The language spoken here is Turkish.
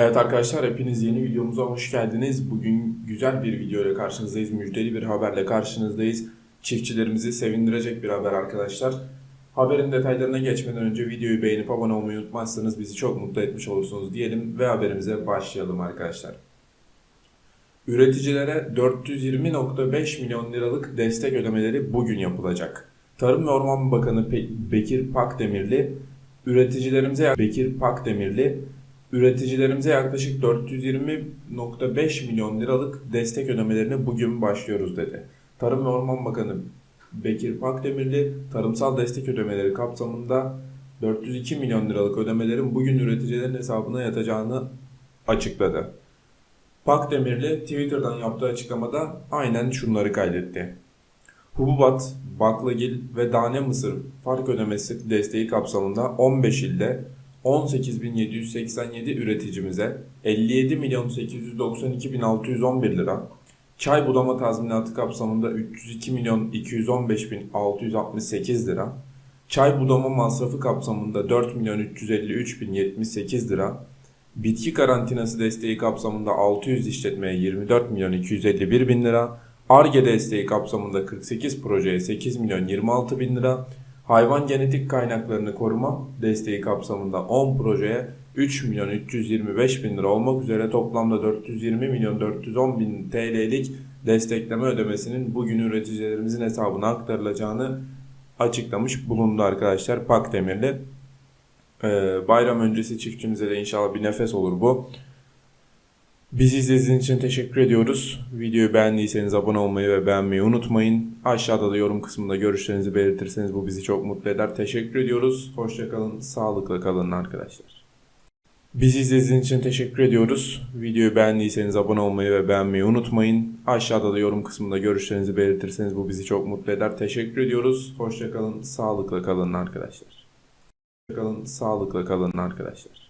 Evet arkadaşlar hepiniz yeni videomuza hoş geldiniz. Bugün güzel bir video ile karşınızdayız. Müjdeli bir haberle karşınızdayız. Çiftçilerimizi sevindirecek bir haber arkadaşlar. Haberin detaylarına geçmeden önce videoyu beğenip abone olmayı unutmazsanız bizi çok mutlu etmiş olursunuz diyelim ve haberimize başlayalım arkadaşlar. Üreticilere 420.5 milyon liralık destek ödemeleri bugün yapılacak. Tarım ve Orman Bakanı Bekir Pakdemirli üreticilerimize Bekir Pakdemirli üreticilerimize yaklaşık 420.5 milyon liralık destek ödemelerine bugün başlıyoruz dedi. Tarım ve Orman Bakanı Bekir Pakdemirli tarımsal destek ödemeleri kapsamında 402 milyon liralık ödemelerin bugün üreticilerin hesabına yatacağını açıkladı. Pakdemirli Twitter'dan yaptığı açıklamada aynen şunları kaydetti. Hububat, baklagil ve tane mısır fark ödemesi desteği kapsamında 15 ilde 18.787 üreticimize 57 milyon 892 bin 611 lira, çay budama tazminatı kapsamında 302 milyon 215 bin 668 lira, çay budama masrafı kapsamında 4 milyon 353 bin 78 lira, bitki karantinası desteği kapsamında 600 işletmeye 24 milyon 251 bin lira, ARGE desteği kapsamında 48 projeye 8 milyon 26 bin lira, hayvan genetik kaynaklarını koruma desteği kapsamında 10 projeye 3 milyon 325 bin lira olmak üzere toplamda 420 milyon 410 bin TL'lik destekleme ödemesinin bugün üreticilerimizin hesabına aktarılacağını açıklamış bulundu arkadaşlar Pakdemirli. Ee, bayram öncesi çiftçimize de inşallah bir nefes olur bu. Bizi izlediğiniz için teşekkür ediyoruz. Videoyu beğendiyseniz abone olmayı ve beğenmeyi unutmayın. Aşağıda da yorum kısmında görüşlerinizi belirtirseniz bu bizi çok mutlu eder. Teşekkür ediyoruz. Hoşçakalın, sağlıkla kalın arkadaşlar. Bizi izlediğiniz için teşekkür ediyoruz. Videoyu beğendiyseniz abone olmayı ve beğenmeyi unutmayın. Aşağıda da yorum kısmında görüşlerinizi belirtirseniz bu bizi çok mutlu eder. Teşekkür ediyoruz. Hoşçakalın, sağlıkla kalın arkadaşlar. Hoşçakalın, sağlıkla kalın arkadaşlar.